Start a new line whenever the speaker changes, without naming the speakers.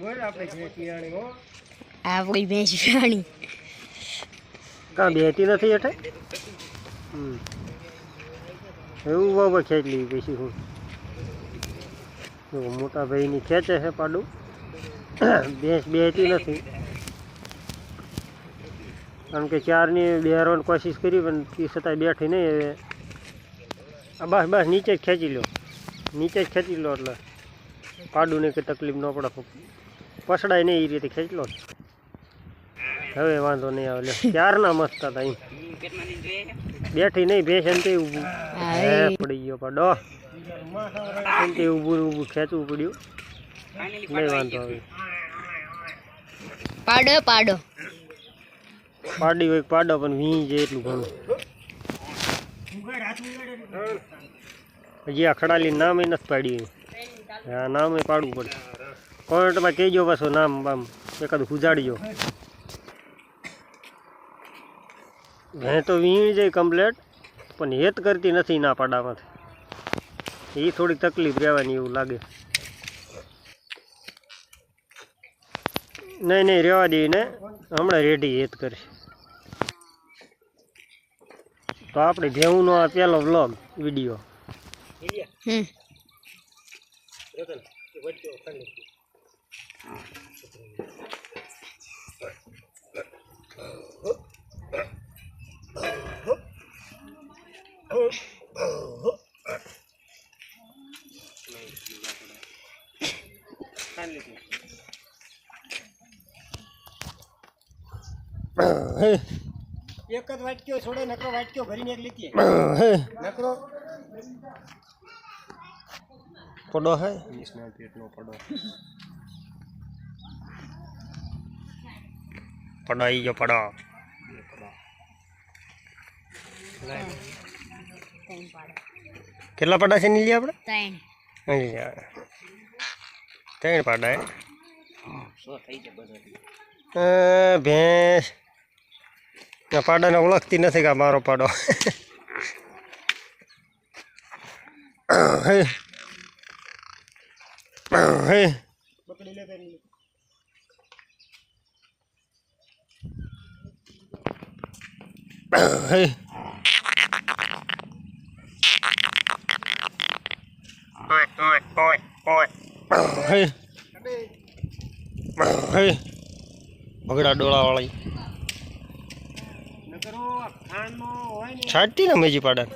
બોલ આપણે જે શિયાળી હો.
આપણી ભેંસ વિયાણી
કાં બેઠી નથી હેઠે? હમ. એવું બાબા ખેંચલી પછી હું જો મોટા ભાઈની ખેંચે છે પાડું. ભેંસ બેઠી નથી. કારણ કે ચારની બેહરવાની કોશિશ કરી પણ તે છતાંય બેઠી નહીં હવે. આ બસ બસ નીચે જ ખેંચી લો નીચે જ ખેંચી લો એટલે. પાડું ને કંઈ તકલીફ ન પડે. પસડાય નહીં એ રીતે ખેંચલો હવે વાંધો નહીં આવે ચાર ક્યારના મસ્ત હતા બેઠી નહીં ભેંસ એમ તે ઊભું પડી ગયો પડો. એમ તે ઊભું ને ઊભું ખેંચવું પડ્યું. નહીં વાંધો આવે.
પાડો પાડો.
પાડી હોય પાડો પણ વી જાય એટલું ઘણું. હજી આ ખડાલી નામ નથી પાડ્યું હા નામ પાડવું પડે કોમેન્ટમાં કહેજો પાછું નામ બામ એકાદ ઉજાડજો હે તો વીણી જાય કમ્પ્લેટ પણ હેત કરતી નથી ના પાડામાંથી. એ થોડી તકલીફ રહેવાની એવું લાગે. નહીં નહીં રહેવા દઈને હમણાં રેડી હેત કરશે. તો આપણે ભેહુંનો આ પહેલો વ્લોગ વીડિયો
હમ.
એક જ વાટક્યો છોડે નકરો વાટક્યો ભરીને એક લીધી નકરો પડો હે પેટનો પડો પડો આવી ગયો પડો કેટલા પડા છે નીલી આપણે
ત્રણ.
ત્રણ પાડા હે? ભેંસ. પાડાને ઓળખતી નથી કે આ મારો પાડો. હે. હે હે હે હે બગડા ડોળા વાળી છાટી ને મેજી પાડા